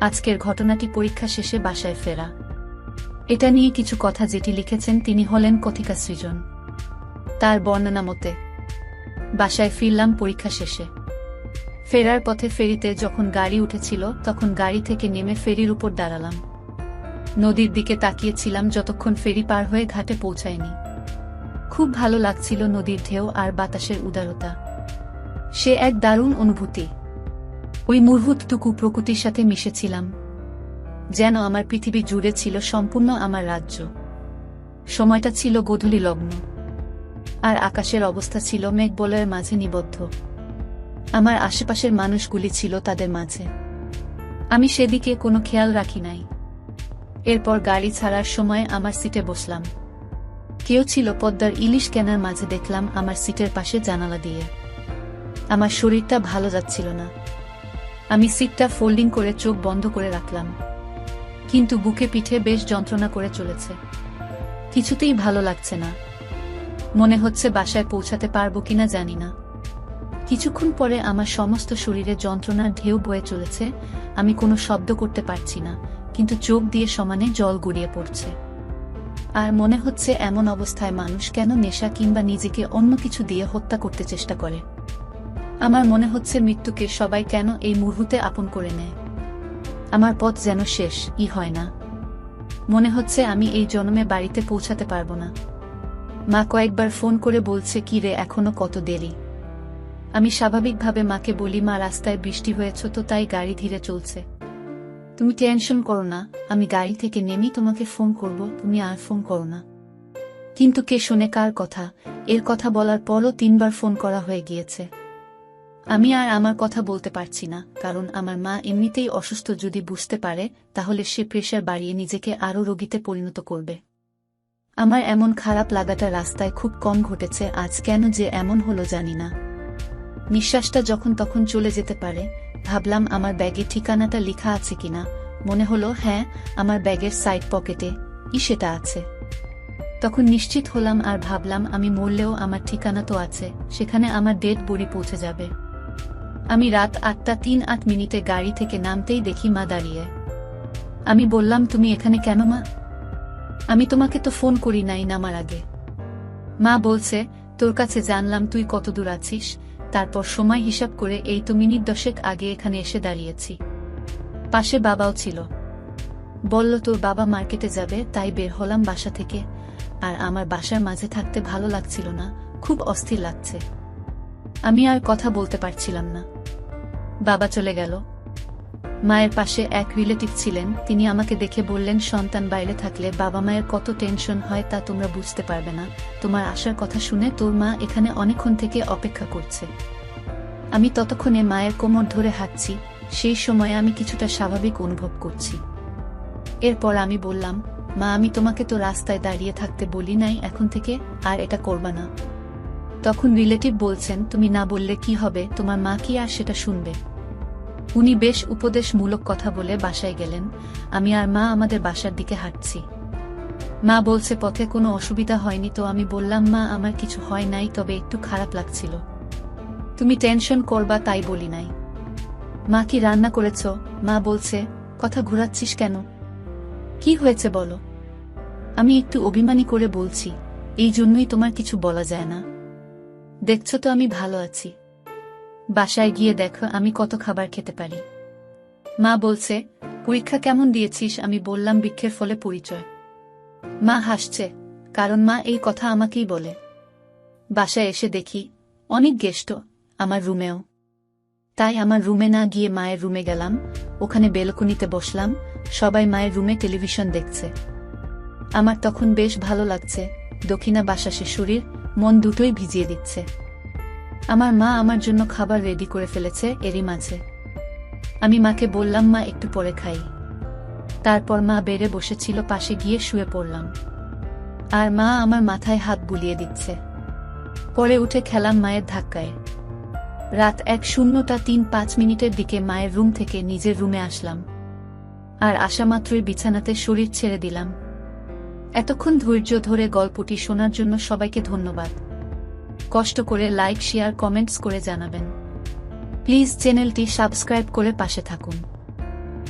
আজকের ঘটনাটি পরীক্ষা শেষে বাসায় ফেরা। এটা নিয়ে কিছু কথা যেটি লিখেছেন তিনি হলেন কথিকা সৃজন। তার বর্ণনা মতে, বাসায় ফিরলাম পরীক্ষা শেষে। ফেরার পথে ফেরিতে যখন গাড়ি উঠেছিল, তখন গাড়ি থেকে নেমে ফেরির উপর দাঁড়ালাম। নদীর দিকে তাকিয়েছিলাম যতক্ষণ ফেরি পার হয়ে ঘাটে পৌঁছায়নি। খুব ভালো লাগছিল নদীর ঢেউ আর বাতাসের উদারতা। সে এক দারুণ অনুভূতি। ওই মুহূর্তটুকু প্রকৃতির সাথে মিশেছিলাম। যেন আমার পৃথিবী জুড়ে ছিল সম্পূর্ণ আমার রাজ্য। সময়টা ছিল গোধূলি লগ্ন। আর আকাশের অবস্থা ছিল মেঘবলয়ের মাঝে নিবদ্ধ। আমার আশেপাশের মানুষগুলি ছিল তাদের মাঝে। আমি সেদিকে কোনো খেয়াল রাখি নাই। এরপর গাড়ি ছাড়ার সময় আমার সিটে বসলাম। কেউ ছিল পদ্মার ইলিশ কেনার মাঝে দেখলাম আমার সিটের পাশে জানালা দিয়ে। আমার শরীরটা ভালো যাচ্ছিল না। আমি সিটটা ফোল্ডিং করে চোখ বন্ধ করে রাখলাম। কিন্তু বুকে পিঠে বেশ যন্ত্রণা করে চলেছে। কিছুতেই ভালো লাগছে না। মনে হচ্ছে বাসায় পৌঁছাতে পারব কিনা জানি না। কিছুক্ষণ পরে আমার সমস্ত শরীরে যন্ত্রণার ঢেউ বয়ে চলেছে, আমি কোনো শব্দ করতে পারছি না, কিন্তু চোখ দিয়ে সমানে জল গড়িয়ে পড়ছে। আর মনে হচ্ছে এমন অবস্থায় মানুষ কেন নেশা কিংবা নিজেকে অন্য কিছু দিয়ে হত্যা করতে চেষ্টা করে। আমার মনে হচ্ছে মৃত্যুকে সবাই কেন এই মুহূর্তে আপন করে নেয়। আমার পথ যেন শেষ, ই হয় না। মনে হচ্ছে আমি এই জন্মে বাড়িতে পৌঁছাতে পারব না। মা কয়েকবার ফোন করে বলছে, কি রে, এখনও কত দেরি? আমি স্বাভাবিকভাবে মাকে বলি, মা, রাস্তায় বৃষ্টি হয়েছ তো তাই গাড়ি ধীরে চলছে। তুমি টেনশন করো না, আমি গাড়ি থেকে নেমেই তোমাকে ফোন করব, তুমি আর ফোন করো না। কিন্তু কে শোনে কার কথা? এর কথা বলার পরও তিনবার ফোন করা হয়ে গিয়েছে। আমি আর আমার কথা বলতে পারছি না, কারণ আমার মা এমনিতেই অসুস্থ যদি বুঝতে পারে, তাহলে সে প্রেশার বাড়িয়ে নিজেকে আরও রোগীতে পরিণত করবে। আমার এমন খারাপ লাগাটা রাস্তায় খুব কম ঘটেছে, আজ কেন যে এমন হলো জানি না। নিঃশ্বাসটা যখন তখন চলে যেতে পারে, ভাবলাম আমার ব্যাগে ঠিকানাটা লেখা আছে কিনা। মনে হলো হ্যাঁ আমার ব্যাগের সাইড পকেটে ই সেটা আছে। তখন নিশ্চিত হলাম আর ভাবলাম, আমি মরলেও আমার ঠিকানা তো আছে, সেখানে আমার ডেট বড়ি পৌঁছে যাবে। আমি রাত আটটা তিন আট মিনিটে গাড়ি থেকে নামতেই দেখি মা দাঁড়িয়ে। আমি বললাম, তুমি এখানে কেন মা? আমি তোমাকে তো ফোন করি নাই নামার আগে। মা বলছে, তোর কাছে জানলাম তুই কত দূর আছিস। তারপর সময় হিসাব করে এই তো মিনিট দশেক আগে এখানে এসে দাঁড়িয়েছি। পাশে বাবাও ছিল। বলল, তোর বাবা মার্কেটে যাবে, তাই বের হলাম বাসা থেকে। আর আমার বাসার মাঝে থাকতে ভালো লাগছিল না, খুব অস্থির লাগছে। আমি আর কথা বলতে পারছিলাম না। বাবা চলে গেল। মায়ের পাশে এক রিলেটিভ ছিলেন, তিনি আমাকে দেখে বললেন, সন্তান বাইরে থাকলে বাবা মায়ের কত টেনশন হয় তা তোমরা বুঝতে পারবে না। তোমার আসার কথা শুনে তোর মা এখানে অনেকক্ষণ থেকে অপেক্ষা করছে। আমি ততক্ষণে মায়ের কোমর ধরে হাঁটছি, সেই সময় আমি কিছুটা স্বাভাবিক অনুভব করছি। এরপর আমি বললাম, মা, আমি তোমাকে তো রাস্তায় দাঁড়িয়ে থাকতে বলি নাই, এখন থেকে আর এটা করবা না। তখন রিলেটিভ বলছেন, তুমি না বললে কি হবে? তোমার মা কি আর সেটা শুনবে? উনি বেশ উপদেশমূলক কথা বলে বাসায় গেলেন। আমি আর মা আমাদের বাসার দিকে হাঁটছি। মা বলছে, পথে কোনো অসুবিধা হয়নি তো? আমি বললাম, মা, আমার কিছু হয় নাই, তবে একটু খারাপ লাগছিল। তুমি টেনশন করবা, তাই বলি নাই। মা কি রান্না করেছ? মা বলছে, কথা ঘুরাচ্ছিস কেন? কি হয়েছে বলো? আমি একটু অভিমানী করে বলছি, এই জন্যই তোমার কিছু বলা যায় না। দেখছ তো আমি ভালো আছি। বাসায় গিয়ে দেখো আমি কত খাবার খেতে পারি। মা বলছে, পরীক্ষা কেমন দিয়েছিস? আমি বললাম, বৃক্ষের ফলে পরিচয়। মা হাসছে, কারণ মা এই কথা আমাকেই বলে। বাসায় এসে দেখি, অনেক গেস্ট আমার রুমেও। তাই আমার রুমে না গিয়ে মায়ের রুমে গেলাম, ওখানে বেলকনিতে বসলাম, সবাই মায়ের রুমে টেলিভিশন দেখছে। আমার তখন বেশ ভালো লাগছে, দক্ষিণা বাসা শরীর মন দুটোই ভিজিয়ে দিচ্ছে। আমার মা আমার জন্য খাবার রেডি করে ফেলেছে, এরই মাঝে। আমি মাকে বললাম, মা, একটু পরে খাই। তারপর মা বেড়ে বসেছিল, পাশে গিয়ে শুয়ে পড়লাম। আর মা আমার মাথায় হাত বুলিয়ে দিচ্ছে। পরে উঠে খেলাম মায়ের ধাক্কায়। রাত এক শূন্যটা তিন পাঁচ মিনিটের দিকে মায়ের রুম থেকে নিজের রুমে আসলাম। আর আসামাত্রই বিছানাতে শরীর ছেড়ে দিলাম। এতক্ষণ ধৈর্য ধরে গল্পটি শোনার জন্য সবাইকে ধন্যবাদ। কষ্ট করে লাইক, শেয়ার, কমেন্টস করে জানাবেন। প্লিজ চ্যানেলটি সাবস্ক্রাইব করে পাশে থাকুন।